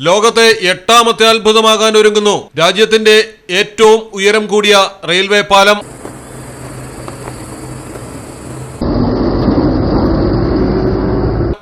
ലോകത്തെ എട്ടാമത്തെ അത്ഭുതമാകാൻ ഒരുങ്ങുന്നു. രാജ്യത്തിന്റെ ഏറ്റവും ഉയരം കൂടിയ റെയിൽവേ പാലം.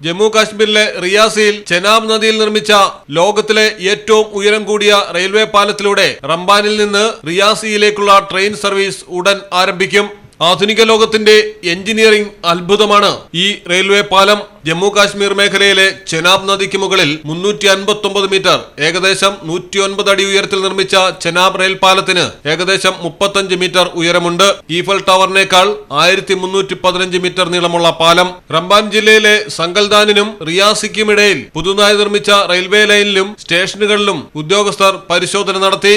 ജമ്മു കാശ്മീരിലെ റിയാസിയിൽ ചെനാബ് നദിയിൽ നിർമ്മിച്ച ലോകത്തിലെ ഏറ്റവും ഉയരം കൂടിയ റെയിൽവേ പാലത്തിലൂടെ റംബാനിൽ നിന്ന് റിയാസിയിലേക്കുള്ള ട്രെയിൻ സർവീസ് ഉടൻ ആരംഭിക്കും. ആധുനിക ലോകത്തിന്റെ എഞ്ചിനീയറിംഗ് അത്ഭുതമാണ്. ഈ റെയിൽവേ പാലം ജമ്മു കാശ്മീർ മേഖലയിലെ ചെനാബ് നദിക്ക് മുകളിൽ മുന്നൂറ്റി അൻപത്തി മീറ്റർ ഏകദേശം നൂറ്റി ഒൻപത് അടി ഉയരത്തിൽ നിർമ്മിച്ച ചെനാബ് റെയിൽ പാലത്തിന് ഏകദേശം മുപ്പത്തഞ്ച് മീറ്റർ ഉയരമുണ്ട്. ഈഫൽ ടവറിനേക്കാൾ ആയിരത്തി മുന്നൂറ്റി പതിനഞ്ച് മീറ്റർ നീളമുള്ള പാലം റംബാൻ ജില്ലയിലെ സങ്കൽദാനിനും റിയാസിക്കുമിടയിൽ പുതുതായി നിർമ്മിച്ച റെയിൽവേ ലൈനിലും സ്റ്റേഷനുകളിലും ഉദ്യോഗസ്ഥർ പരിശോധന നടത്തി.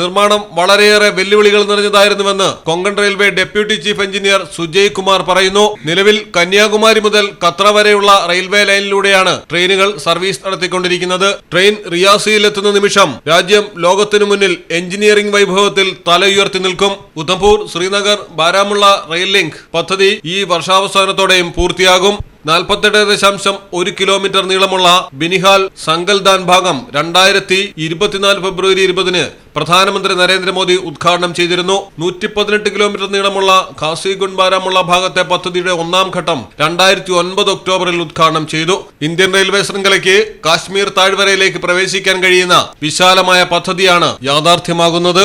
നിർമ്മാണം വളരെയേറെ വെല്ലുവിളികൾ നിറഞ്ഞതായിരുന്നുവെന്ന് Konkan railway deputy chief engineer Sujay Kumar പറയുന്നു. നിലവിൽ കന്യാകുമാരി മുതൽ ഖത്ര വരെയുള്ള റെയിൽവേ ലൈനിലൂടെയാണ് ട്രെയിനുകൾ സർവീസ് നടത്തിക്കൊണ്ടിരിക്കുന്നത്. ട്രെയിൻ റിയാസിയിലെത്തുന്ന നിമിഷം രാജ്യം ലോകത്തിനു മുന്നിൽ എഞ്ചിനീയറിംഗ് വൈഭവത്തിൽ തലയുയർത്തി നിൽക്കും. ഉദ്ധംപൂർ ശ്രീനഗർ ബാരാമുള്ള റെയിൽ ലിങ്ക് പദ്ധതി ഈ വർഷാവസാനത്തോടെയും പൂർത്തിയാകും. നാൽപ്പത്തെട്ട് ദശാംശം ഒരു കിലോമീറ്റർ നീളമുള്ള ബിനിഹാൽ സങ്കൽദാൻ ഭാഗം രണ്ടായിരത്തി ഇരുപത്തിനാല് ഫെബ്രുവരി ഇരുപതിന് പ്രധാനമന്ത്രി നരേന്ദ്രമോദി ഉദ്ഘാടനം ചെയ്തിരുന്നു. നൂറ്റി പതിനെട്ട് കിലോമീറ്റർ നീളമുള്ള ഖാസിഗുൺ ഭാഗത്തെ പദ്ധതിയുടെ ഒന്നാം ഘട്ടം രണ്ടായിരത്തി ഒൻപത് ഒക്ടോബറിൽ ഉദ്ഘാടനം ചെയ്തു. ഇന്ത്യൻ റെയിൽവേ ശൃംഖലയ്ക്ക് കാശ്മീർ താഴ്വരയിലേക്ക് പ്രവേശിക്കാൻ കഴിയുന്ന വിശാലമായ പദ്ധതിയാണ് യാഥാർത്ഥ്യമാകുന്നത്.